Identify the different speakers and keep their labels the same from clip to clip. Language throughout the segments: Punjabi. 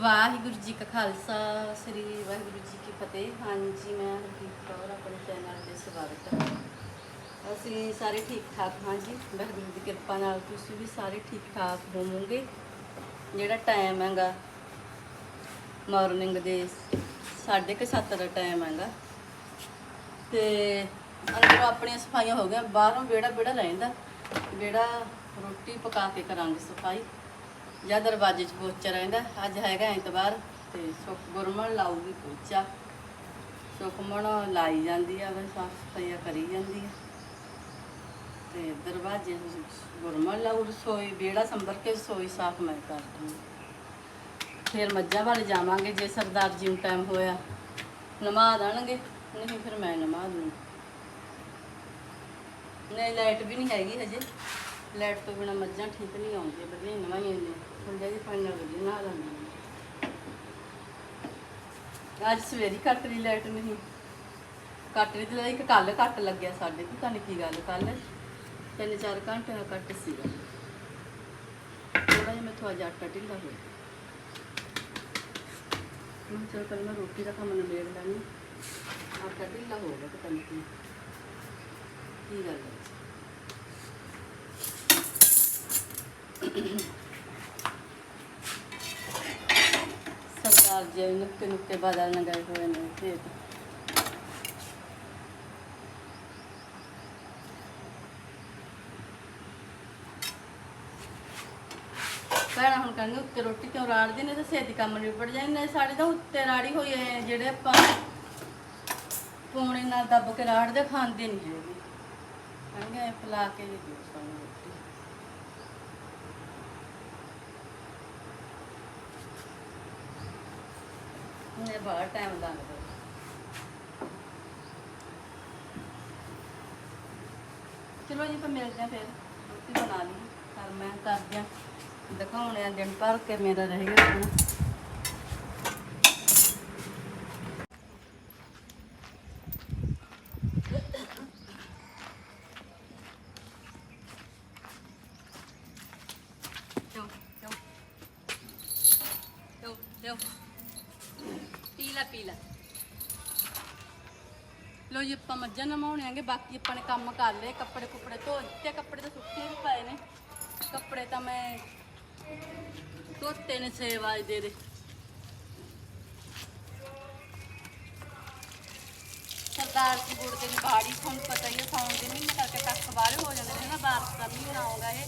Speaker 1: ਵਾਹਿਗੁਰੂ ਜੀ ਕਾ ਖਾਲਸਾ, ਸ੍ਰੀ ਵਾਹਿਗੁਰੂ ਜੀ ਕੀ ਫਤਿਹ। ਹਾਂਜੀ, ਮੈਂ ਹਰਦੀਪ ਕੌਰ, ਆਪਣੇ ਚੈਨਲ ਤੇ ਸਵਾਗਤ ਹੈ। ਅਸੀਂ ਸਾਰੇ ਠੀਕ ਠਾਕ ਹਾਂ ਜੀ। ਵਾਹਿਗੁਰੂ ਦੀ ਕਿਰਪਾ ਨਾਲ ਤੁਸੀਂ ਵੀ ਸਾਰੇ ਠੀਕ ਠਾਕ ਹੋਵੋਗੇ। ਜਿਹੜਾ ਟਾਈਮ ਹੈਗਾ ਮਾਰਨਿੰਗ ਦੇ 7:30 ਦਾ ਟਾਈਮ ਹੈਗਾ। ਤੇ ਅੰਦਰੋਂ ਆਪਣੀਆਂ ਸਫਾਈਆਂ ਹੋ ਗਈਆਂ, ਬਾਹਰੋਂ ਵਿਹੜਾ ਵਿਹੜਾ ਲੈਂਦਾ ਵਿਹੜਾ ਰੋਟੀ ਪਕਾ ਕੇ ਕਰਾਂਗੇ ਸਫ਼ਾਈ। ਜਾਂ ਦਰਵਾਜ਼ੇ 'ਚ ਪੋਚਾ ਰਹਿੰਦਾ, ਅੱਜ ਹੈਗਾ ਐਤਵਾਰ ਤੇ ਸੁਖ ਗੁਰਮਣ ਲਾਊਗੀ ਪੋਚਾ। ਸੁਖਮਣ ਲਾਈ ਜਾਂਦੀ ਆ ਬਸ ਸਾਫ਼ ਸਫਾਈਆਂ ਕਰੀ ਜਾਂਦੀ ਆ। ਤੇ ਦਰਵਾਜ਼ੇ ਗੁਰਮਣ ਲਾਊ, ਰਸੋਈ, ਵਿਹੜਾ ਸੰਭਰ ਕੇ ਰਸੋਈ ਸਾਫ਼ ਮੈਂ ਕਰ ਦੂੰਗੀ ਫਿਰ ਮੱਝਾਂ ਵੱਲ ਜਾਵਾਂਗੇ ਜੇ ਸਰਦਾਰ ਜੀ ਨੂੰ ਟਾਈਮ ਹੋਇਆ। ਨਮਾ ਦੇਣਗੇ, ਨਹੀਂ ਫਿਰ ਮੈਂ ਨਮਾ ਦੂੰ। ਨਹੀਂ ਲਾਈਟ ਵੀ ਨਹੀਂ ਹੈਗੀ ਹਜੇ। ਲਾਈਟ ਤੋਂ ਬਿਨਾ ਮੱਝਾਂ ਠੀਕ ਨਹੀਂ ਆਉਂਦੀਆਂ, ਵਧੀਆ ਨਵਾਈਆਂ ਨੇ ਥੋੜਾ ਜਿਹਾ ਪਾਣੀ ਨਾਲ ਵਧੀਆ ਨਹਾ ਲੈਂਦੀਆਂ ਅੱਜ ਸਵੇਰੀ ਕੱਟ ਲਈ ਲਾਈਟ ਨਹੀਂ। ਕੱਟ ਲਈ ਤੇ ਇੱਕ ਕੱਲ ਕੱਟ ਲੱਗਿਆ ਸਾਡੇ, ਪਤਾ ਨਹੀਂ ਕੀ ਗੱਲ, ਕੱਲ ਤਿੰਨ ਚਾਰ ਘੰਟੇ ਦਾ ਕੱਟ ਸੀਗਾ। ਥੋੜਾ ਜਿਹਾ ਮੈਥੋਂ ਅੱਜ ਆਟਾ ਢਿੱਲਾ ਹੋਇਆ। ਮੈਂ ਚਲ ਕੱਲ ਮੈਂ ਰੋਟੀ ਦਾ ਕੰਮ ਨਿਬੇੜ ਲੈਣੀ ਆਟਾ ਢਿੱਲਾ ਹੋ ਗਿਆ ਪਤਾ ਨਹੀਂ ਕੀ। ਕੀ ਗੱਲ ਹੈ। ਸਰਦਾਰ ਜੀ ਨੁਕਤੇ ਨੁਕਤੇ ਬਦਲਣ ਗਏ ਹੋਏ ਨੇ ਖੇਤ ਭੈਣਾਂ ਹੁਣ ਕਹਿੰਦੇ ਉੱਤੇ ਰੋਟੀ ਕਿਉਂ ਰਾੜਦੇ ਨੇ, ਤਾਂ ਛੇਤੀ ਕੰਮ ਨਿਬੜ ਜਾਂਦੇ ਨੇ ਸਾਡੇ ਤਾਂ ਉੱਤੇ ਰਾੜੀ ਹੋਈ ਹੈ ਜਿਹੜੇ ਆਪਾਂ ਪੂਣੇ ਨਾਲ ਦੱਬ ਕੇ ਰਾੜਦੇ, ਖਾਂਦੇ ਨਹੀਂ ਹੈਗੇ। ਕਹਿੰਦੇ ਫਲਾ ਕੇ ਦੇ ਦਿਓ ਸਾਨੂੰ ਰੋਟੀ ਨੇ ਬੜਾ ਟਾਈਮ ਲੱਗਦਾ ਚਲੋ ਜੀ, ਫਿਰ ਮਿਲਦੇ ਆ ਫਿਰ। ਰੋਟੀ ਬਣਾ ਲਈ ਕਰ ਮੈਂ ਕਰਦਿਆਂ ਆ ਦਿਖਾਉਣੇ ਆ ਦਿਨ ਭਰ ਕੇ ਮੇਰਾ ਰਹਿ ਗਿਆ ਆਪਣਾ ਚੋ ਚੋ ਚੋ ਚੋ ਪੀਲਾ ਪੀਲਾ ਲੋ ਜੀ, ਆਪਾਂ ਮੱਝਾਂ ਨਮਾਉਣੇ ਆਂਗੇ ਬਾਕੀ ਆਪਾਂ ਨੇ ਕੰਮ ਕਰ ਲਏ, ਕੱਪੜੇ ਕੁਪੜੇ ਧੋ ਦਿੱਤੇ, ਕੱਪੜੇ ਤਾਂ ਸੁੱਕੇ ਵੀ ਪਏ ਨੇ। ਕੱਪੜੇ ਤਾਂ ਮੈਂ ਧੋਤੇ ਨੇ 6 ਵਜੇ ਦੇ। ਸਰਦਾਰ ਜੀ ਗੁੜ ਦੇ ਬਾੜੀ ਤੁਹਾਨੂੰ ਪਤਾ ਹੀ ਹੈ ਸਾਉਣ ਦੇ ਮਹੀਨੇ ਕਰਕੇ ਕੱਖ ਬਾਹਰ ਹੋ ਜਾਂਦੇ ਨੇ ਨਾ, ਬਾਰਿਸ਼ ਦਾ ਮਹੀਨਾ ਆਉਂਦਾ ਇਹ।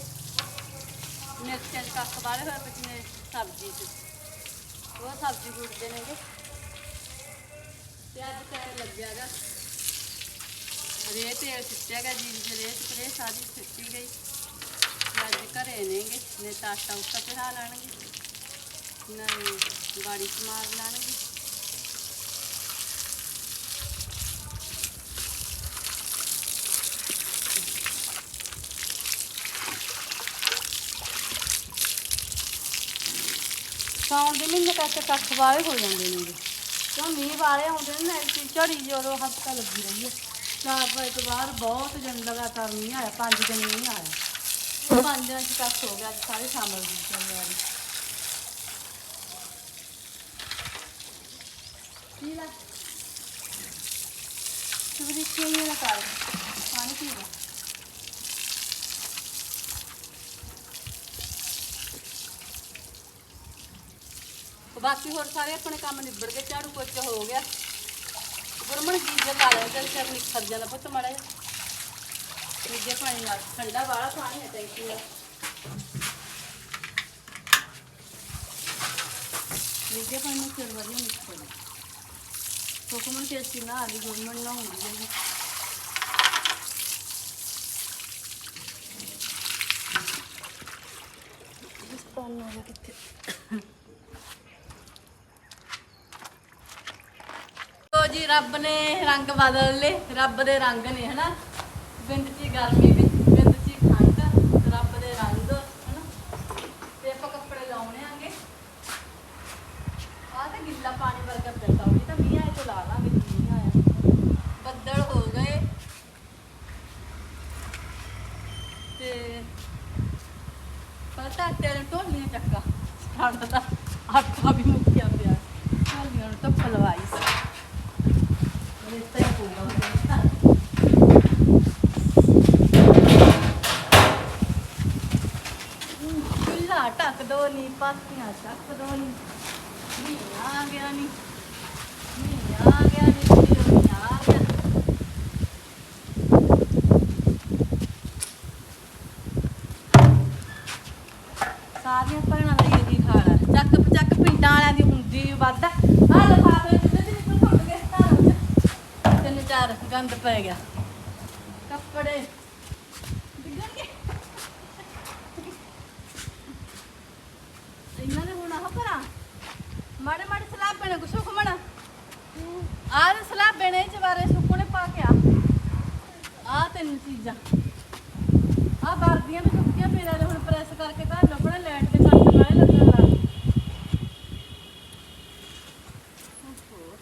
Speaker 1: ਮਿਰਚਾਂ ਦੇ ਕੱਖ ਬਾਹਰ ਹੋਏ ਪਏ ਸਬਜ਼ੀ 'ਚ। ਉਹ ਸਬਜ਼ੀ ਗੁੜਦੇ ਨੇਗੇ ਤੇ ਅੱਜ ਟਾਈਮ ਲੱਗਿਆਗਾ। ਰੇਤ ਇਹ ਸਿੱਟਿਆ ਗਿਆ ਜੀ ਜੀ ਰੇਤ ਸਪਰੇ ਸਾਰੀ ਸਿੱਟੀ ਗਈ। ਅੱਜ ਘਰੇ ਨੇਗੇ, ਨੇ ਤਾਂ ਆਟਾ ਉੱਤਾ ਪਿਹਾ ਲੈਣਗੇ। ਨਾ ਗਾੜੀ ਸਮਾਰ ਲੈਣਗੇ। ਸਾਉਣ ਦੇ ਮਹੀਨੇ ਤੱਕ ਕੱਖ ਵਾਲੇ ਹੋ ਜਾਂਦੇ ਨੇ ਕਿਉਂ ਮੀਂਹ ਵਾਲੇ ਆਉਂਦੇ ਨੇ ਨਾ ਐਸੀ ਝੜੀ ਜਦੋਂ ਹਫਤਾ ਲੱਗੀ ਰਹੀ ਹੈ ਚਾਰ ਵਜੇ ਤੋਂ ਬਾਅਦ ਬਹੁਤ ਦਿਨ ਲਗਾਤਾਰ ਮੀਂਹ ਆਇਆ ਪੰਜ ਦਿਨ ਮੀਂਹ ਆਇਆ ਉਹ ਪੰਜ ਦਿਨਾਂ ਚ ਕੱਖ ਹੋ ਗਿਆ ਅੱਜ ਸਾਰੇ ਸ਼ਾਮਲ ਦੀ ਜਾਨਵਰੀ ਪੀ ਲੈ ਸੁਬਰੀ ਕਿਉਂ ਨਾ ਕਰ ਪਾਣੀ ਪੀ ਲੈ ਬਾਕੀ ਹੋਰ ਸਾਰੇ ਆਪਣੇ ਕੰਮ ਨਿਬੜ ਗਏ, ਝਾੜੂ ਪੋਚਾ ਹੋ ਗਿਆ। ਗੁਰਮਣ ਜੀ ਜੇ ਲਾ ਲਿਆ ਚੱਲ ਚੱਲ ਨਿਖਰ ਜਾਂਦਾ ਪੁੱਤ ਮੜਾ ਨਿੱਗੇ ਪਾਣੀ ਨਾਲ ਠੰਡਾ ਵਾਲਾ ਪਾਣੀ ਹੈ ਟੈਂਕੀ ਦਾ ਨਿੱਗੇ ਪਾਣੀ ਨਾਲ ਫਿਰ ਵਧੀਆ ਨਿਕਲਦਾ ਹੁਕਮਨ ਤੇ ਅਸੀਂ ਨਾ ਆਲੀ ਗੁਰਮਣ ਨਾ ਹੁੰਦੀ ਹੈ ਇਸ ਪਾਣੀ ਨਾਲ ਕਿੱਥੇ ਤੋ ਰੱਬ ਨੇ ਰੰਗ ਬਦਲ ਲਏ, ਰੱਬ ਦੇ ਰੰਗ ਨੇ, ਹਨਾ? ਬਿੰਦ ਚ ਗਰਮੀ ਵਿੱਚ ਬਿੰਦ ਚ ਠੰਡ, ਰੱਬ ਦੇ ਰੰਗ, ਹਨਾ? ਤੇ ਆਪਾਂ ਕੱਪੜੇ ਲਾਉਣੇ ਆਂਗੇ। ਆਹ ਤਾਂ ਗਿੱਲਾ ਪਾਣੀ ਵਰਗਾ ਪੈਂਦਾ ਹੋਈ ਤਾਂ ਮੀਂਹ ਆਏ ਤੋਂ ਲਾ ਲਾਂਗੇ ਮੀਂਹ ਆਇਆ। ਬੱਦਲ ਹੋ ਗਏ। ਤੇ ਪਤਾ ਤੇਰੇ ਢੋਲੀਆਂ ਚੱਕਾ ਠੰਡ ਦਾ, ਆਟਾ ਵੀ ਮੁੱਕ ਚੁੱਲ੍ਹਾ ਢੱਕ ਦੋ ਨੀ ਪਾਸੀਆਂ ਢੱਕ ਦੋ ਨੀ। ਮੀ ਆ ਗਿਆ ਨੀ ਮੀ ਆ ਗਿਆ ਨੀ ਮੀ ਆ ਗਿਆ। ਸਾਰੀਆਂ ਭੈਣਾਂ ਦਾ ਇਹੀ ਹਾਲ ਆ। ਚੱਕ ਚੱਕ ਪਿੰਡਾਂ ਵਾਲਿਆਂ ਦੀ ਹੁੰਦੀ ਵੱਧ। ਆ ਲੋ ਚ ਗੰਦ ਪੈ ਗਿਆ। ਕੱਪੜੇ। ਡਿੱਗਣਗੇ। ਇਹਨਾਂ ਨੇ ਹੁਣ ਆਹ ਭਰਾ। ਮਾੜੇ ਮਾੜੇ ਸਲਾਬੇ ਨੇ ਕੁਛ ਮਣਾ ਆਹ ਸਲਾਬੇ ਨੇ ਜਵਾਰੇ ਸੁੱਕਣੇ ਪਾ ਕੇ ਆ। ਆਹ ਤਿੰਨ ਚੀਜ਼ਾਂ। ਆਹ ਵਰਦੀਆਂ ਵੀ ਸੁੱਕੀਆਂ ਪਈਆਂ ਨੇ ਹੁਣ ਪ੍ਰੈਸ ਕਰਕੇ ਤਾਂ ਲੱਭਣਾ ਲੈਟ ਦੇ ਕੱਟ ਵਾਲੇ ਲੱਗਣ ਲੱਗ ਗਏ। ਓਹੋ।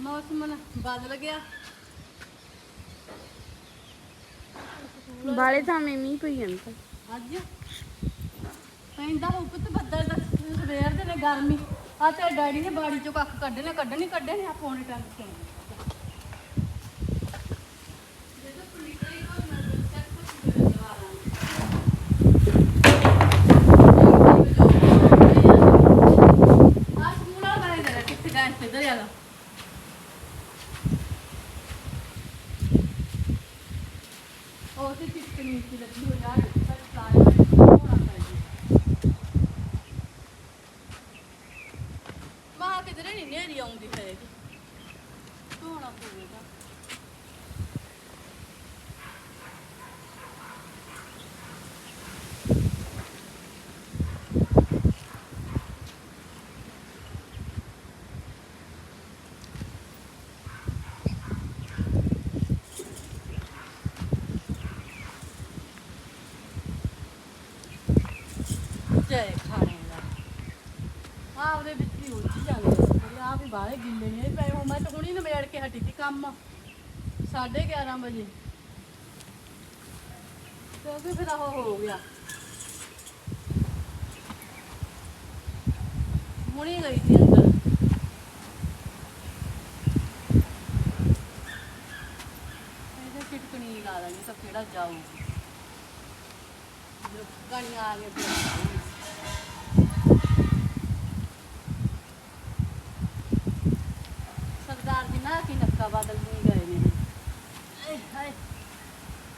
Speaker 1: ਮੌਸਮ ਨਾ ਬਦਲ ਗਿਆ
Speaker 2: ਬਾਲੇ ਥਾਵੇਂ ਮੀਂਹ ਪਈ ਜਾਂਦਾ।
Speaker 1: ਅੱਜ ਪੈਂਦਾ ਹੋਊ ਪੁੱਤ ਬੱਦਲ ਦਾ ਸਵੇਰ ਦੇ ਨੇ ਗਰਮੀ। ਆ ਤੇ ਡੈਡੀ ਨੇ ਬਾੜੀ ਚੋਂ ਕੱਖ ਕੱਢਣੇ ਕੱਢਣੇ ਕੱਢਣੇ ਆ ਟੰਗ ਕੇ ਕੋਈ ਨਾ ਚੱਕ ਕੁਝ ਦੇ ਦਵਾਰਾਂ ਆ ਸਕੂਲ ਵਾਲਾ ਬਣਾਇਆ ਕਿੱਥੇ ਗਾਇਸ ਤੇ ਦਰ ਯਾਲਾ ਉਹ ਤੇ ਟਿਕਣੀ ਸੀ ਲੱਗੀ ਹੋ ਯਾਰ ਪਰ ਸਾਰੇ ਹੋਣਾ ਚਾਹੀਦਾ ਮਾਂ ਕਿਧਰੇ ਨਹੀਂ ਨੇਰੀ ਆਉਂਦੀ ਹੈਗੀ ਧੋਣਾ ਪਊਗਾ ਜੈ ਖਾਣੇ ਦਾ ਆ ਉਹਦੇ ਵਿੱਚ ਹੀ ਉਲਝ ਜਾਂਦੇ ਆ ਵੀ ਬਾਹਲੇ ਗਿੱਲੇ ਨੇ ਪਏ। ਹੋ ਮੈਂ ਤਾਂ ਹੁਣੀ ਨਵੇੜ ਕੇ ਹਟੀ ਸੀ ਕੰਮ। 11:30 ਵਜੇ। ਕਿਉਂਕਿ ਫਿਰ ਉਹ ਹੋ ਗਿਆ। ਹੁਣੀ ਗਈ ਸੀ ਅੰਦਰ। ਇਹਦੇ ਚਿਟਕਣੀ ਲਾ ਦਾਂਗੇ ਤਾਂ ਕਿਹੜਾ ਜਾਊਗੀ ਗਾਣੀਆਂ ਆ ਗਈਆਂ ਫਿਰ ਸਰਦਾਰ ਜੀ ਨਾ ਕੀ ਨੱਕਾ ਬਦਲ ਨਹੀਂ ਗਏ ਨੇ ਏ ਹਾਏ।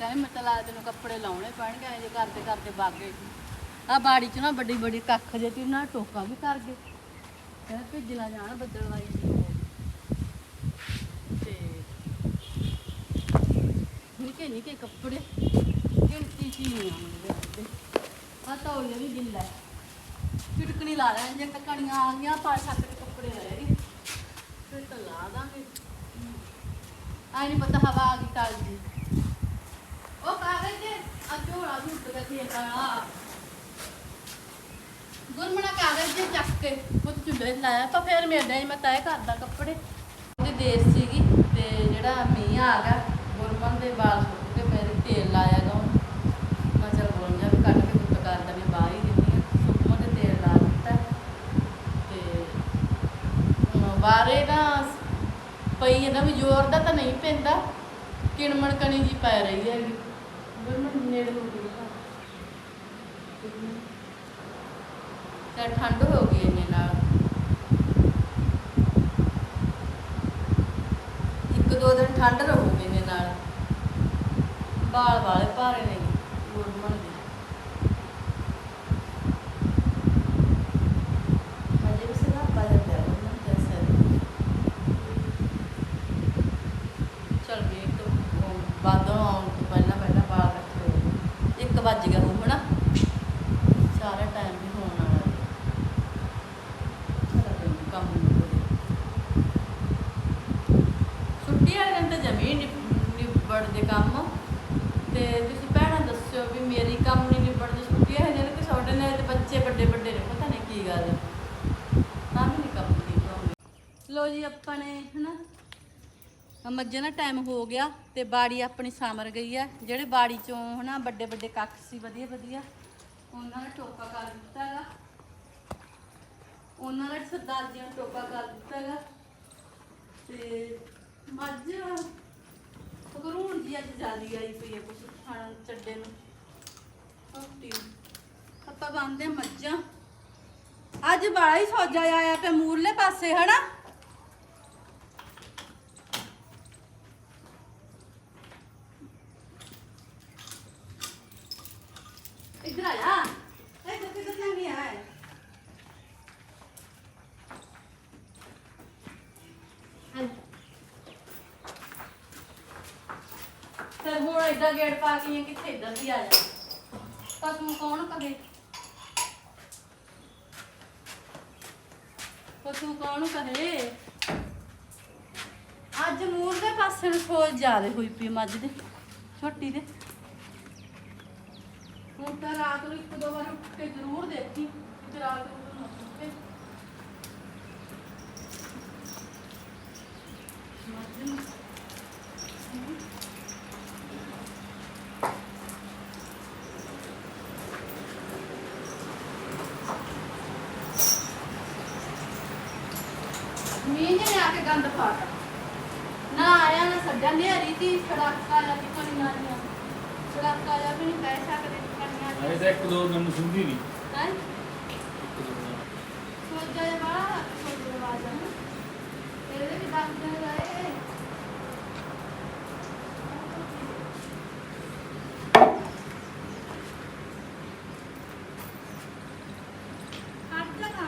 Speaker 1: ਟਾਈਮ ਮਤਲਾ ਤੈਨੂੰ ਕੱਪੜੇ ਲਾਉਣੇ ਪੈਣਗੇ ਜੇ ਕਰਦੇ ਕਰਦੇ ਬਾਗੇ ਆ ਬਾੜੀ ਚ ਨਾ ਵੱਡੀ ਵੱਡੀ ਕੱਖ ਜੇ ਤੀ ਨਾ ਟੋਕਾ ਵੀ ਕਰ ਗਏ। ਕਹਿੰਦਾ ਭੇਜਣਾ ਜਾਣਾ ਬੱਦਲ ਵਾਈ ਤੇ ਨਿੱਕੇ ਨਿੱਕੇ ਕੱਪੜੇ? ਗਿਣਤੀ ਚ ਹੀ ਨਹੀਂ ਆਉਂਦੇ ਆ ਤਾਂ ਉਹ ਵੀ ਗਿੱਲਾ ਚਿਟਕਣੀ ਲਾ ਲੈਣ ਜੇ ਟਕਣੀਆਂ ਆ ਗਈਆਂ ਪਾ ਸੱਤ ਕੱਪੜੇ ਰਹਿ ਗਏ ਫਿਰ ਤਾਂ ਲਾ ਦਾਂਗੇ। ਆਈ ਨਹੀਂ ਪਤਾ ਹਵਾ ਆ ਗਈ, ਕੱਲ ਦੀ। ਉਹ ਕਾਗਜ਼ ਦੇ ਅਜੋੜਾ ਝੁੱਟ ਕੇ ਕੀ ਕਰਾ ਗੁਰਮਣਾ ਕਾਗਜ਼ ਦੇ ਚੱਕ ਕੇ। ਉਹ ਚੁੱਲ੍ਹੇ ਲਾਇਆ ਤਾਂ ਫਿਰ ਮੇਰੇ ਹੀ ਮੈਂ ਤੈਅ ਕਰਦਾ ਕੱਪੜੇ। ਉਹਦੀ ਦੇਰ ਸੀਗੀ ਤੇ ਜਿਹੜਾ ਮੀਂਹ ਆ ਗਿਆ ਗੁਰਮਨ ਦੇ ਵਾਲ ਸੁੱਕ ਕੇ ਮੇਰੇ ਤੇਲ ਲਾਇਆ ਗਾ ਉਹਨੂੰ। ਮੈਂ ਚਲ ਗੁਰਮ ਜਾ ਵੀ ਕੱਢ ਕੇ ਕੁੱਟ ਕਰ ਦਵੇਂ ਬਾਹਰ ਹੀ ਦਿੰਦੀ ਆ ਸੁੱਕੋਂ ਤੇ ਤੇਲ ਲਾ ਦਿੱਤਾ ਤੇ ਹੁਣ ਬਾਹਰੇ ਨਾ ਪਈ ਇਹਦਾ ਵੀ ਜ਼ੋਰ ਦਾ ਤਾਂ ਨਹੀਂ ਪੈਂਦਾ ਕਿਣਮਣ ਕਣੀ ਜੀ ਪੈ ਰਹੀ ਹੈਗੀ। ਗੁਰਮਨ ਨੇੜੇ ਹੋ ਗਈ ਤੇ ਠੰਡ ਹੋ ਗਈ ਇਹਨੇ ਨਾਲ ਇੱਕ ਦੋ ਦਿਨ ਠੰਡ ਰਹੂਗੀ ਇਹਨੇ ਨਾਲ ਬਾਲ ਵਾਲੇ ਭਾਰੇ ਨੇ ਗੁਰਮਨ ਦੇ ਹਜੇ ਵੀ ਸਿਰਾ ਪਾ ਜਾਂਦਾ ਹੈ ਗੁਰਮਨ ਜੈਸੇ ਚਲ ਵੀ ਇੱਕ ਬਾਦੋਂ ਆਉਣ ਤੋਂ ਪਹਿਲਾਂ ਪਹਿਲਾਂ ਬਾਲ ਰੱਖੇ ਹੋਏ। ਇੱਕ ਵੱਜ ਗਿਆ ਹੁਣ ਹਨਾ ਸਾਰਾ ਟਾਈਮ ਵੀ ਹੋਣ ਵਾਲਾ ਹੈ ਸਾਰਾ ਦਿਨ ਕੰਮ ਨਿਬੜੇ ਛੁੱਟੀ ਵਾਲੇ ਦਿਨ ਤਾਂ ਜ਼ਮੀਨ ਨਿਬੜਦੇ ਕੰਮ ਤੇ ਤੁਸੀਂ ਭੈਣਾਂ ਦੱਸਿਓ ਵੀ ਮੇਰੀ ਕੰਮ ਨਹੀਂ ਨਿਬੜਦੇ ਛੁੱਟੀ ਹੈ ਜਿਹੜੇ ਕਿ ਤੁਹਾਡੇ ਨਾਲ ਤੇ ਬੱਚੇ ਵੱਡੇ ਵੱਡੇ ਨੇ ਪਤਾ ਨਹੀਂ ਕੀ ਗੱਲ ਹੈ ਤਾਂ ਵੀ ਨਹੀਂ ਕੰਮ ਨਿਬੜਦੇ ਲੋ ਜੀ ਆਪਾਂ ਨੇ ਹਨਾ? ਮੱਝਾਂ ਦਾ ਟਾਈਮ ਹੋ ਗਿਆ ਤੇ ਬਾੜੀ ਆਪਣੀ ਸਮਰ ਗਈ ਹੈ ਜਿਹੜੇ ਬਾੜੀ ਚੋਂ ਹਨਾ ਵੱਡੇ ਵੱਡੇ ਕੱਖ ਸੀ, ਵਧੀਆ ਵਧੀਆ, ਉਹਨਾਂ ਨੇ ਟੋਕਾ ਕਰ ਦਿੱਤਾ ਹੈਗਾ ਉਹਨਾਂ ਨੇ ਸਰਦਾਰ ਜੀ ਨੇ ਟੋਕਾ ਕਰ ਦਿੱਤਾ ਹੈਗਾ ਤੇ ਮੱਝ ਪਕਰੂਣ ਜੀ ਅੱਜ ਜਿਆਦੀ ਆਈ ਪਈ ਹੈ ਕੁਛ ਖਾਣ ਚੱਡੇ ਨੂੰ। ਰੋਟੀ ਨੂੰ। ਤਾਂ ਆਪਾਂ ਬੰਦੇ ਮੱਝਾਂ। ਅੱਜ ਬੜਾ ਹੀ ਸੋਜਾ ਆਇਆ ਪਿਆ ਮੂਰਲੇ ਪਾਸੇ, ਹਨਾ? ਇੱਧਰ ਆ ਜਾ। ਇੱਧਰ ਕਿੱਧਰ ਜਾਂਦੀ ਆ ਤੇ ਹੁਣ ਏਦਾਂ ਗੇੜ ਪਾ ਕੇ ਆਈ ਕਿੱਥੇ, ਇੱਧਰ ਦੀ ਆ ਜਾ। ਪਸ਼ੂ ਕੌਣ ਕਹੇ? ਪਸ਼ੂ ਕੌਣ ਕਹੇ? ਅੱਜ ਮੂਰ ਦੇ ਪਾਸੇ ਨੂੰ ਸੋਚ ਜ਼ਿਆਦੇ ਹੋਈ ਪਈ ਮੱਝ ਦੇ। ਛੋਟੀ ਦੇ। ਰਾਤ ਨੂੰ ਇੱਕ ਦੋ ਵਾਰ ਉੱਠ ਕੇ ਜ਼ਰੂਰ ਦੇਖੀ ਕਿ ਰਾਤ ਨੂੰ ਨਾ ਸੁੱਤੇ ਮੱਝ ਨੂੰ ਮੀਂਹ ਨੇ ਆ ਕੇ ਗੰਦ ਪਾਤਾ ਨਾ ਆਇਆ ਨਾ ਸੱਜਾ ਨੇਰੀ ਦੀ ਸੜਾਕਾ ਜਾਂ ਕਿਪਣੀ ਨਾ ਨਹੀਂ ਸੜਾਕਾ ਜਾਂ ਵੀ ਨਹੀਂ ਪੈ ਸਕਦੇ ਕਿਪਣੀਆਂ
Speaker 2: ਅਰੇ
Speaker 1: ਨਹੀਂ
Speaker 2: ਤਾਂ ਇੱਕ ਦੋ ਦਿਨ ਨੂੰ ਸੁਣਦੀ ਨਹੀਂ।
Speaker 1: ਹੈ?
Speaker 2: ਇੱਕ ਦੋ ਦਿਨ
Speaker 1: ਸੋਜਾ ਜੇ ਬੜਾ ਸੋਜਾ ਆਵਾਜ਼ ਹੈ ਇਹਦੇ ਵੀ ਦੱਸ ਦੇ ਰਹੇ ਹਟ ਜਾ ਨਾ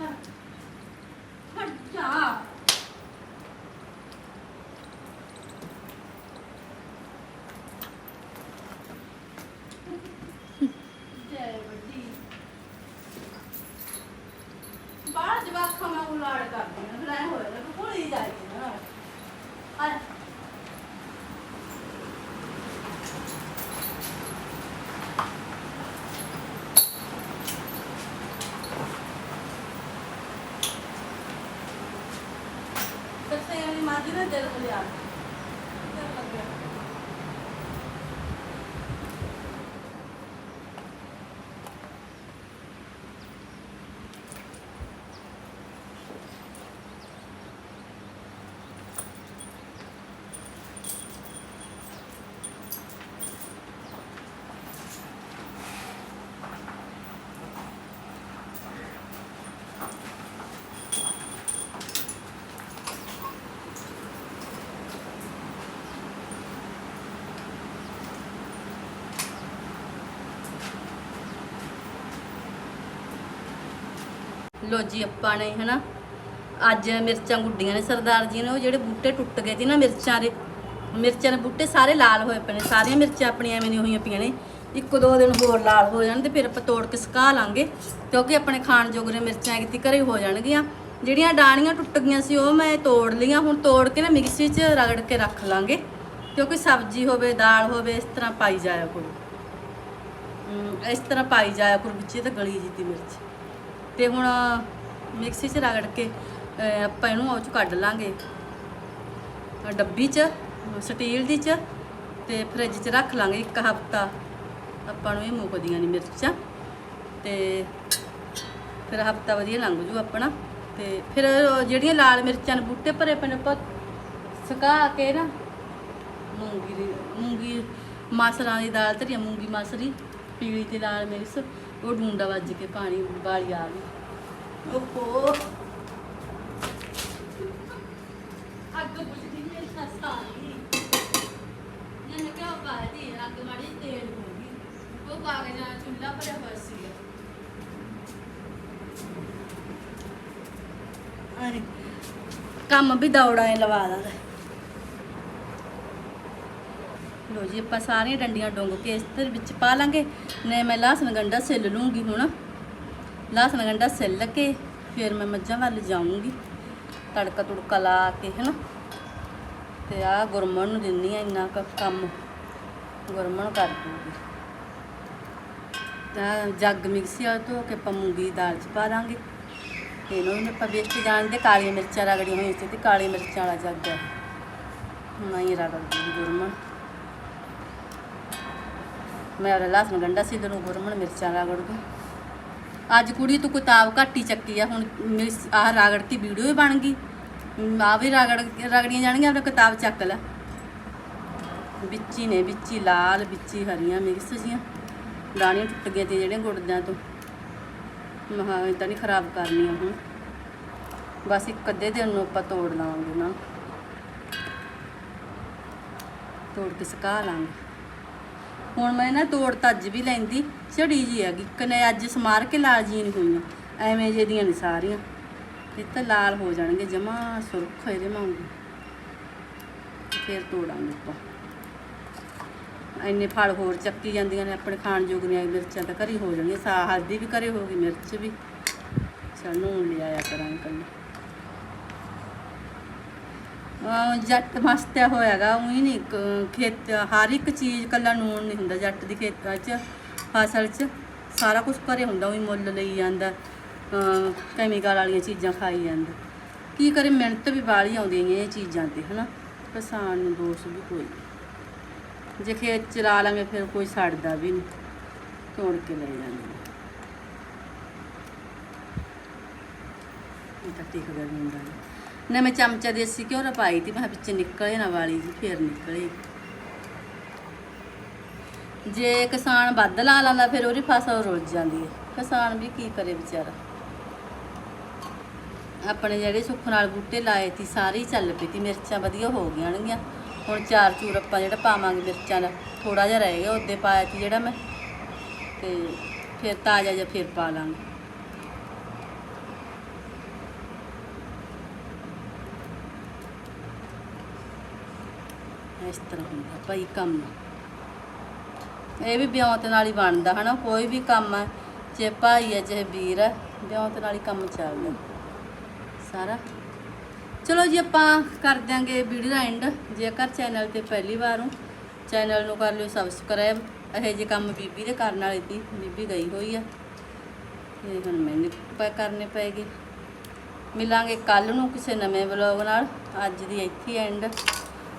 Speaker 1: ਹਟ ਹਟ ਜਾ ਜੈ ਵੱਡੀ ਬਾਹਰ ਜਵਾਕਾਂ ਮੈਂ ਉਲਾੜ ਕਰਦੀ ਹਾਂ ਫਿਰ ਐ ਹੋਇਆ ਨਾ ਭੁੱਲੀ ਜਾਏਗੀ ਨਾ। ਆ ਲੈ। ਦੱਸੇ ਵਾਲੀ ਮਾਜੀ ਨਾ ਦਿਲ ਤੋਂ ਲਿਆ ਦਿਲ ਲੱਗਿਆ ਲੋ ਜੀ ਆਪਾਂ ਨੇ, ਹਨਾ? ਅੱਜ ਮਿਰਚਾਂ ਗੁੱਡੀਆਂ ਨੇ ਸਰਦਾਰ ਜੀ ਨੇ, ਉਹ ਜਿਹੜੇ ਬੂਟੇ ਟੁੱਟ ਗਏ ਸੀ ਨਾ ਮਿਰਚਾਂ ਦੇ ਮਿਰਚਾਂ ਦੇ ਬੂਟੇ ਸਾਰੇ ਲਾਲ ਹੋਏ ਪਏ ਨੇ, ਸਾਰੀਆਂ ਮਿਰਚਾਂ ਆਪਣੀਆਂ ਐਵੇਂ ਨਹੀਂ ਹੋਈਆਂ ਪਈਆਂ ਨੇ। ਇੱਕ ਦੋ ਦਿਨ ਹੋਰ ਲਾਲ ਹੋ ਜਾਣ ਤੇ ਫਿਰ ਆਪਾਂ ਤੋੜ ਕੇ ਸੁਕਾ ਲਾਂਗੇ, ਕਿਉਂਕਿ ਆਪਣੇ ਖਾਣ ਜੋਗਰੇ ਮਿਰਚਾਂ ਕਿਤੇ ਘਰੇ ਹੋ ਜਾਣਗੀਆਂ। ਜਿਹੜੀਆਂ ਡਾਣੀਆਂ ਟੁੱਟ ਗਈਆਂ ਸੀ, ਉਹ ਮੈਂ ਤੋੜ ਲਈਆਂ, ਹੁਣ ਤੋੜ ਕੇ ਨਾ ਮਿਕਸੀ 'ਚ ਰਗੜ ਕੇ ਰੱਖ ਲਾਂਗੇ, ਕਿਉਂਕਿ ਸਬਜ਼ੀ ਹੋਵੇ, ਦਾਲ ਹੋਵੇ, ਇਸ ਤਰ੍ਹਾਂ ਪਾਈ ਜਾਇਆ ਕਰੋ। ਇਸ ਤਰ੍ਹਾਂ ਪਾਈ ਜਾਇਆ ਕਰੋ, ਵਿੱਚ ਤਾਂ ਗਲੀ ਜੀਤੀ ਮਿਰਚ। ਤੇ ਹੁਣ ਮਿਕਸੀ 'ਚ ਰਗੜ ਕੇ ਆਪਾਂ ਇਹਨੂੰ ਉਹ 'ਚ ਕੱਢ ਲਾਂਗੇ। ਡੱਬੀ 'ਚ ਸਟੀਲ ਦੀ 'ਚ ਤੇ ਫ੍ਰਿਜ 'ਚ ਰੱਖ ਲਾਂਗੇ ਇੱਕ ਹਫਤਾ। ਆਪਾਂ ਨੂੰ ਇਹ ਮੁੱਕਦੀਆਂ ਨਹੀਂ ਮਿਰਚਾਂ। ਤੇ ਫਿਰ ਹਫਤਾ ਵਧੀਆ ਲੰਘ ਜੂ ਆਪਣਾ। ਤੇ ਫਿਰ ਜਿਹੜੀਆਂ ਲਾਲ ਮਿਰਚਾਂ ਨੇ ਬੂਟੇ ਭਰੇ ਪਏ ਨੇ ਆਪਾਂ ਸੁਕਾ ਕੇ ਨਾ ਮੂੰਗੀ ਦੀ ਮੂੰਗੀ ਮਾਸਰਾਂ ਦੀ ਦਾਲ ਧਰੀ ਆ, ਮੂੰਗੀ ਮਾਸਰੀ ਪੀਲੀ ਤੇ ਲਾਲ ਮਿਰਚ। ਉਹ ਡੂੰਡਾ ਵੱਜ ਕੇ ਪਾਣੀ ਵਾਲੀ ਆ ਗਈ। ਓਹੋ। ਅੱਗ ਬੁਝਦੀ ਮੇਰੀ ਸੱਸ ਆ ਗਈ। ਇਹਨੇ ਕਿਹਾ ਪਾਦੀ ਅੱਗ ਮਾੜੀ ਤੇਲ ਹੋ ਗਈ। ਉਹ ਕਾਗਜ਼ਾਂ ਨਾਲ ਚੁੱਲ੍ਹਾ ਭਰਿਆ ਹੋਇਆ ਸੀ ਅਰੇ ਕੰਮ ਵੀ ਦੌੜਾ ਲਵਾ ਦਾਂਗਾ ਲੋ ਜੀ, ਆਪਾਂ ਸਾਰੀਆਂ ਡੰਡੀਆਂ ਡੁੰਗ ਕੇ ਇਸ ਦੇ ਵਿੱਚ ਪਾ ਲਾਂਗੇ। ਨੇ ਮੈਂ ਲਸਣ ਗੰਡਾ ਸਿੱਲ ਲੂੰਗੀ ਹੁਣ। ਲਸਣ ਗੰਡਾ ਸਿੱਲ ਕੇ ਫਿਰ ਮੈਂ ਮੱਝਾਂ ਵੱਲ ਜਾਊਂਗੀ। ਤੜਕਾ ਤੁੜਕਾ ਲਾ ਕੇ, ਹਨਾ? ਤੇ ਆ ਗੁਰਮਣ ਨੂੰ ਦਿੰਨੀ ਆ ਇੰਨਾ ਕੁ ਕੰਮ। ਗੁਰਮਣ ਕਰ ਦੂੰਗੀ। ਤਾਂ ਜੱਗ ਮਿਕਸੀ ਆ ਧੋ ਕੇ ਆਪਾਂ ਮੂੰਗੀ ਦਾਲ ਚ ਪਾ ਦਾਂਗੇ ਤੇ ਇਹਨੂੰ ਵੀ ਆਪਾਂ ਵੇਚ ਕੇ ਜਾਣਦੇ ਕਾਲੀਆਂ ਮਿਰਚਾਂ ਰਗੜੀਆਂ ਹੋਈਆਂ ਸੀ ਤੇ ਕਾਲੀ ਮਿਰਚਾਂ ਵਾਲਾ ਜੱਗ ਹੈ ਹੁਣ ਆਈ ਰਗੜ ਦੂੰਗੀ ਗੁਰਮਣ। ਮੈਂ ਉਹਦਾ ਲਸਣ ਗੰਡਾ ਸੀ ਨੂੰ ਗੁਰਮਣ ਮਿਰਚਾਂ ਰਗੜ ਦੂੰ ਅੱਜ ਕੁੜੀ ਤੂੰ ਕਿਤਾਬ ਘੱਟ ਹੀ ਚੱਕੀ ਆ, ਹੁਣ ਮੇਰੀ ਆਹ ਰਗੜ ਦੀ ਵੀਡੀਓ ਵੀ ਬਣ ਗਈ। ਆ ਵੀ ਰਗੜ, ਰਗੜੀਆਂ ਜਾਣਗੀਆਂ, ਆਪਣੀ ਕਿਤਾਬ ਚੱਕ ਲੈ। ਵਿੱਚੀ ਨੇ ਵਿੱਚੀ, ਲਾਲ ਵਿੱਚੀ, ਹਰੀਆਂ ਮਿਕਸ ਜੀਆਂ। ਦਾਣੀਆਂ ਟੁੱਟ ਗਈਆਂ ਤੇ ਜਿਹੜੀਆਂ ਗੁੜਦਿਆਂ ਤੋਂ। ਮਹਾ ਇਦਾਂ ਨਹੀਂ ਖਰਾਬ ਕਰਨੀਆਂ ਹੁਣ। ਬਸ ਇੱਕ ਅੱਧੇ ਦਿਨ ਨੂੰ ਆਪਾਂ ਤੋੜ ਲਾਂਗੇ ਨਾ। ਤੋੜ ਕੇ ਸੁਕਾ ਲਾਂਗੇ। ਹੁਣ ਮੈਂ ਨਾ ਤੋੜ ਤਾਂ ਅੱਜ ਵੀ ਲੈਂਦੀ ਝੜੀ ਜੀ ਹੈਗੀ। ਕਨੇ ਅੱਜ ਸਮਾਰ ਕੇ ਲਾਲ ਜੀ ਨਹੀਂ ਹੋਈਆਂ। ਐਵੇਂ ਜੇ ਦੀਆਂ ਨਹੀਂ ਸਾਰੀਆਂ। ਇਹ ਤਾਂ ਲਾਲ ਹੋ ਜਾਣਗੇ, ਜਮਾ ਸੁਰਖ ਹੋਏ ਵਾਂਗੂ। ਤੇ ਫਿਰ ਤੋੜਾਂਗੇ ਆਪਾਂ। ਇੰਨੇ ਫਲ ਹੋਰ ਚੱਕੀ ਜਾਂਦੀਆਂ ਨੇ, ਆਪਣੇ ਖਾਣ ਜੋਗੀਆਂ ਮਿਰਚਾਂ ਤਾਂ ਘਰੀ ਹੋ ਜਾਣਗੀਆਂ। ਸਾ ਹਲਦੀ ਵੀ ਘਰੇ ਹੋਗੀ ਮਿਰਚ ਵੀ। ਚੱਲ ਲਿਆਇਆ ਕਰਾਂਗੇ ਕੱਲ ਅਹ ਜੱਟ ਮਸਤਿਆ ਹੋਇਆਗਾ ਉਹੀ ਨਹੀਂ ਖੇਤ, ਹਰ ਇੱਕ ਚੀਜ਼ ਕੱਲਾ ਨੂਣ ਨਹੀਂ ਹੁੰਦਾ ਜੱਟ ਦੀ ਖੇਤਾਂ 'ਚ, ਫਸਲ 'ਚ, ਸਾਰਾ ਕੁਝ ਭਰੇ ਹੁੰਦਾ, ਉਹੀ ਮੁੱਲ ਲਈ ਜਾਂਦਾ ਕੈਮੀਕਲ ਵਾਲੀਆਂ ਚੀਜ਼ਾਂ ਖਾਈ ਜਾਂਦਾ। ਕੀ ਕਰੇ, ਮਿਹਨਤ ਵੀ ਬਾਹਲੀ ਆਉਂਦੀ ਨੇ ਇਹ ਚੀਜ਼ਾਂ ਤੇ, ਹਨਾ? ਕਿਸਾਨ ਨੂੰ ਦੋਸ਼ ਵੀ ਕੋਈ ਜੇ ਖੇਤ ਚਲਾ ਲਾਂਗੇ, ਫਿਰ ਕੋਈ ਛੱਡਦਾ ਵੀ ਨਹੀਂ ਤੋੜ ਕੇ ਲੈ ਜਾਂਦੇ ਇਹ ਤਾਂ ਟਿਕ ਗਿਆ ਹੁੰਦਾ ਨੇ ਨਾ ਮੈਂ ਚਮਚਾ ਦੇਸੀ ਘਿਓ ਦਾ ਪਾਈ ਤੀ, ਮੈਂ ਕਿਹਾ ਵਿੱਚ ਨਿਕਲੇ ਨਾ ਵਾਲੀ ਜੀ, ਫੇਰ ਨਿਕਲੇ। ਜੇ ਕਿਸਾਨ ਵੱਧ ਲਾ ਲੈਂਦਾ, ਫਿਰ ਉਹਦੀ ਫਸਲ ਰੁੱਝ ਜਾਂਦੀ ਹੈ। ਕਿਸਾਨ ਵੀ ਕੀ ਕਰੇ ਵਿਚਾਰਾ? ਆਪਣੇ ਜਿਹੜੇ ਸੁੱਖ ਨਾਲ ਬੂਟੇ ਲਾਏ ਤੀ, ਸਾਰੀ ਚੱਲ ਪਈ ਤੀ, ਮਿਰਚਾਂ ਵਧੀਆ ਹੋ ਗਈਆਂ ਨਗੀਆਂ ਹੁਣ ਚਾਰ ਚੂਰ ਆਪਾਂ ਜਿਹੜਾ ਪਾਵਾਂਗੇ ਮਿਰਚਾਂ ਦਾ ਥੋੜਾ ਜਿਹਾ ਰਹਿ ਗਿਆ, ਉਹਦੇ ਪਾਇਆ ਤੀ ਜਿਹੜਾ ਮੈਂ। ਤੇ ਫਿਰ ਤਾਜ਼ਾ ਜਿਹਾ ਫਿਰ ਪਾ ਲਾਂਗੇ। ਇਸ ਤਰ੍ਹਾਂ ਹੁੰਦਾ ਭਾਈ ਕੰਮ। ਇਹ ਵੀ ਵਿਆਹ ਨਾਲ ਹੀ ਬਣਦਾ ਹਨਾ, ਕੋਈ ਵੀ ਕੰਮ ਹੈ, ਚਾਹੇ ਭਾਈ ਹੈ, ਚਾਹੇ ਵੀਰ ਹੈ, ਵਿਆਹ ਨਾਲ ਹੀ ਕੰਮ ਚੱਲਦਾ। ਸਾਰਾ। ਚਲੋ ਜੀ, ਆਪਾਂ ਕਰ ਦਿਆਂਗੇ ਵੀਡੀਓ ਦਾ ਐਂਡ ਜੇਕਰ ਚੈਨਲ ਤੇ ਪਹਿਲੀ ਵਾਰ ਹੋ ਚੈਨਲ ਨੂੰ ਕਰ ਲਿਓ ਸਬਸਕ੍ਰਾਈਬ ਇਹੋ ਜਿਹੇ ਕੰਮ ਬੀਬੀ ਦੇ ਕਰਨ ਵਾਲੀ ਸੀ, ਬੀਬੀ ਗਈ ਹੋਈ ਆ। ਇਹ ਹੁਣ ਮੈਨੂੰ ਪੈ ਕਰਨੇ ਪਏਗੇ ਮਿਲਾਂਗੇ ਕੱਲ ਨੂੰ ਕਿਸੇ ਨਵੇਂ ਵਲੌਗ ਨਾਲ। ਅੱਜ ਦੀ ਇੱਥੇ ਐਂਡ